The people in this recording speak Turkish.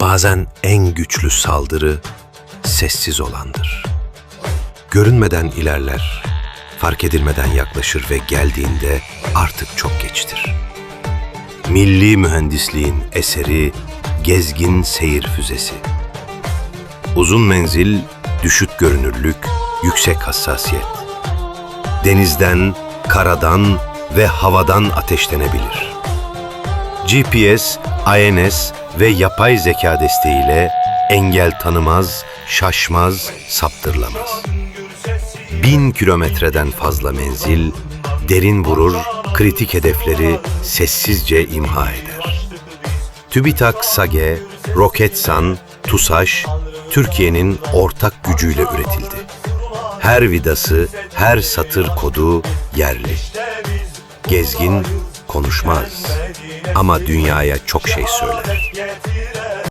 Bazen en güçlü saldırı sessiz olandır. Görünmeden ilerler, fark edilmeden yaklaşır ve geldiğinde artık çok geçtir. Milli mühendisliğin eseri gezgin seyir füzesi. Uzun menzil, düşük görünürlük, yüksek hassasiyet. Denizden, karadan ve havadan ateşlenebilir. GPS, INS ve yapay zeka desteğiyle engel tanımaz, şaşmaz, saptırlamaz. Bin kilometreden fazla menzil, derin vurur, kritik hedefleri sessizce imha eder. TÜBİTAK SAGE, Roketsan, TUSAŞ, Türkiye'nin ortak gücüyle üretildi. Her vidası, her satır kodu yerli. Gezgin konuşmaz ama dünyaya çok şey söyler.